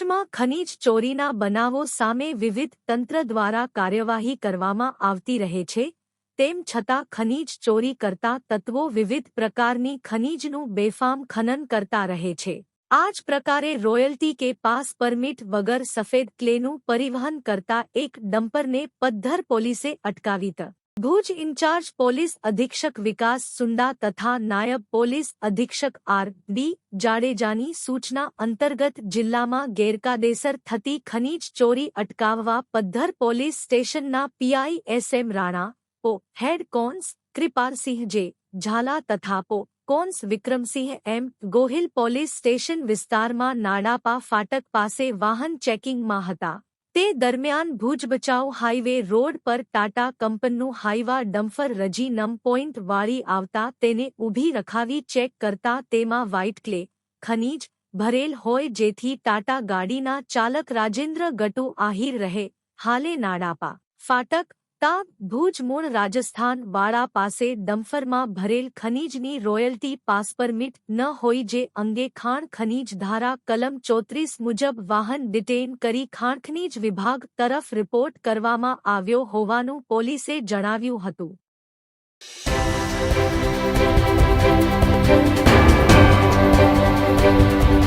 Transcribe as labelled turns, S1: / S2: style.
S1: કચ્છમાં ખનીજ ચોરીના બનાવો સામે વિવિધ તંત્ર દ્વારા કાર્યવાહી કરવામાં આવતી રહે છે, તેમ છતાં ખનીજ ચોરી કરતા તત્વો વિવિધ પ્રકારની ખનીજનું બેફામ ખનન કરતા રહે છે. આ જ પ્રકારે રોયલ્ટી કે પાસ પરમિટ વગર સફેદ ક્લેનું પરિવહન કરતા એક ડમ્પરને પદ્ધર પોલીસે અટકાવી ભુજ ઇન્ચાર્જ પોલીસ અધિક્ષક વિકાસ સુંડા તથા નાયબ પોલીસ અધિક્ષક આર ડી જાડેજાની સૂચના અંતર્ગત જિલ્લામાં ગેરકાયદેસર થતી ખનીજ ચોરી અટકાવવા પદ્ધર પોલીસ સ્ટેશનના પીઆઈ એસ એમ રાણા પો હેડ કોન્સ કૃપાલસિંહ જે ઝાલા તથા પો cones Vikramsinh M Gohil police station વિસ્તારમાં નાડાપા ફાટક પાસે વાહન ચેકિંગમાં હતા તે દરમિયાન ભુજ બચાવ હાઈવે રોડ પર ટાટા કંપનનું હાઈવા ડમ્ફર રજી નમ પોઈન્ટ વાળી આવતા તેને ઊભી રખાવી ચેક કરતા તેમાં વ્હાઇટ ક્લે, ખનીજ, ભરેલ હોય જેથી ટાટા ગાડીના ચાલક રાજેન્દ્ર ગટુ આહિર રહે, હાલે નાડાપા. ફાટક તા ભુજ મૂળ રાજસ્થાન વાળા પાસે ડમ્ફરમાં ભરેલ ખનીજની રોયલ્ટી પાસ પરમિટ ન હોય જે અંગે ખાણ ખનીજ ધારા કલમ ચોત્રીસ મુજબ વાહન ડિટેન કરી ખાણ ખનીજ વિભાગ તરફ રિપોર્ટ કરવામાં આવ્યો હોવાનું પોલીસે જણાવ્યું હતું.